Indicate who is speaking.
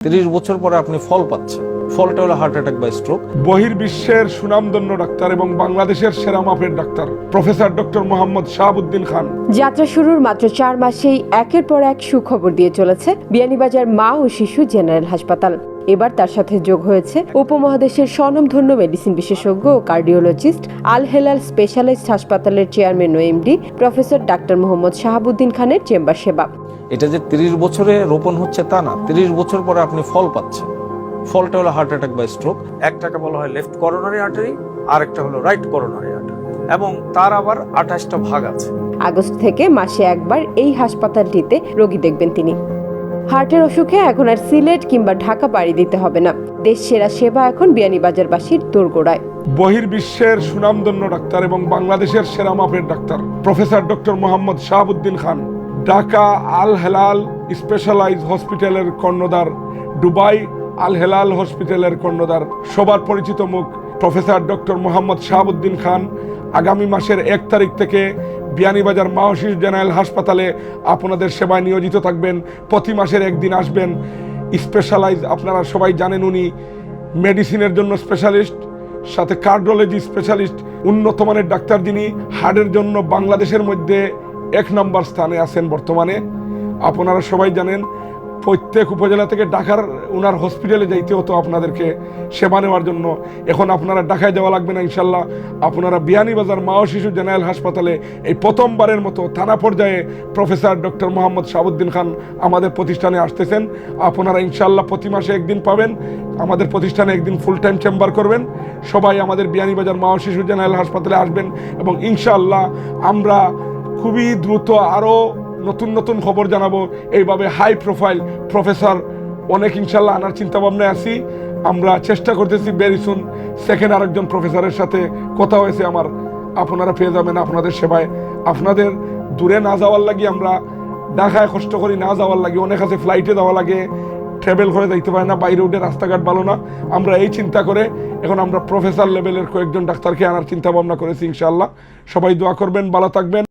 Speaker 1: তিরিশ বছর পরে আপনি ফল পাচ্ছেন। ফলটা হলো হার্ট অ্যাটাক বা স্ট্রোক
Speaker 2: বহির্বিশ্বের সুনামধন্য ডাক্তার এবং বাংলাদেশের সেরা মাপের doctor professor doctor Mohammad Shahabuddin Khan.
Speaker 3: যাত্রা শুরুর মাত্র চার মাসেই একের পর এক সুখবর দিয়ে চলেছে বিয়ানীবাজার মা ও শিশু জেনারেল হাসপাতাল। এবার তার সাথে যোগ হয়েছে উপমহাদেশের স্বনামধন্য মেডিসিন বিশেষজ্ঞ ও কার্ডিওলজিস্ট আল হেলাল স্পেশালাইজড হাসপাতালের চেয়ারম্যান ও MD professor doctor Mohammad Shahabuddin খানের চেম্বার সেবা।
Speaker 1: এটা যে তিরিশ বছরে রোপণ হচ্ছে তা না তিরিশ বছর পরে আপনি ফল পাচ্ছেন। ফলটা হলো হার্ট অ্যাটাক বা স্ট্রোক একটাকে বলা হয় লেফট করোনারি আর্টারি আর একটা হলো রাইট করোনারি আর্টারি এবং তার আবার আঠাশটা ভাগ আছে।
Speaker 3: আগস্ট থেকে মাসে একবার এই হাসপাতালটিতে রোগী দেখবেন তিনি। হার্টের অসুখে এখন আর সিলেট কিংবা ঢাকা পাড়ি দিতে হবে না। দেশ সেরা সেবা এখন বিয়ানীবাজারবাসীর দোরগোড়ায়।
Speaker 2: বহির্বিশ্বের সুনামধন্য ডাক্তার এবং বাংলাদেশের সেরা মাপের doctor professor doctor Mohammad Shahabuddin Khan Dhaka Al Helal specialise হসপিটালের কর্ণধার দুবাই আল হেলাল হসপিটালের কর্ণধার। সবার পরিচিত মুখ, প্রফেসর ডক্টর মোহাম্মদ শাহাবুদ্দিন খান। আগামী মাসের এক তারিখ থেকে বিয়ানীবাজার মাহশিস জেনারেল হাসপাতালে আপনাদের সেবায় নিয়োজিত থাকবেন। প্রতি মাসের একদিন আসবেন। স্পেশালাইজ আপনারা সবাই জানেন উনি। মেডিসিনের জন্য স্পেশালিস্ট, সাথে কার্ডিওলজি স্পেশালিস্ট, উন্নত মানের ডাক্তার যিনি হার্টের জন্য বাংলাদেশের মধ্যে এক নম্বর স্থানে আছেন বর্তমানে। আপনারা সবাই জানেন প্রত্যেক উপজেলা থেকে ঢাকার ওনার হসপিটালে যাইতে হতো আপনাদেরকে সেবা নেওয়ার জন্য। এখন আপনারা ঢাকায় যাওয়া লাগবে না ইনশাল্লাহ আপনারা বিয়ানীবাজার মা ও শিশু জেনারেল হাসপাতালে এই প্রথমবারের মতো থানা পর্যায়ে প্রফেসর ডক্টর মোহাম্মদ শাহাবুদ্দিন খান আমাদের প্রতিষ্ঠানে আসতেছেন। আপনারা ইনশাল্লাহ প্রতি মাসে একদিন পাবেন। আমাদের প্রতিষ্ঠানে একদিন ফুল টাইম চেম্বার করবেন। সবাই আমাদের বিয়ানীবাজার মা ও শিশু জেনারেল হাসপাতালে আসবেন এবং ইনশাল্লাহ আমরা খুবই দ্রুত আরও নতুন নতুন খবর জানাব। এইভাবে হাই প্রোফাইল প্রফেসর অনেক ইনশাল্লাহ আনার চিন্তা ভাবনায় আছি। আমরা চেষ্টা করতেছি বেরিসুন সেকেন্ড আরেকজন প্রফেসরের সাথে কথা হয়েছে আমার। আপনারা পেয়ে যাবেন আপনাদের সেবায়। আপনাদের দূরে না যাওয়ার লাগি আমরা ঢাকায় কষ্ট করি, না যাওয়ার লাগে। অনেক আছে ফ্লাইটে যাওয়া লাগে ট্রাভেল করে যাইতে পারে না বাইরে উঠে রাস্তাঘাট ভালো না। আমরা এই চিন্তা করে এখন আমরা প্রফেসর লেভেলের কয়েকজন ডাক্তারকে আনার চিন্তা ভাবনা করেছি ইনশাল্লাহ। সবাই দোয়া করবেন, ভালো থাকবেন।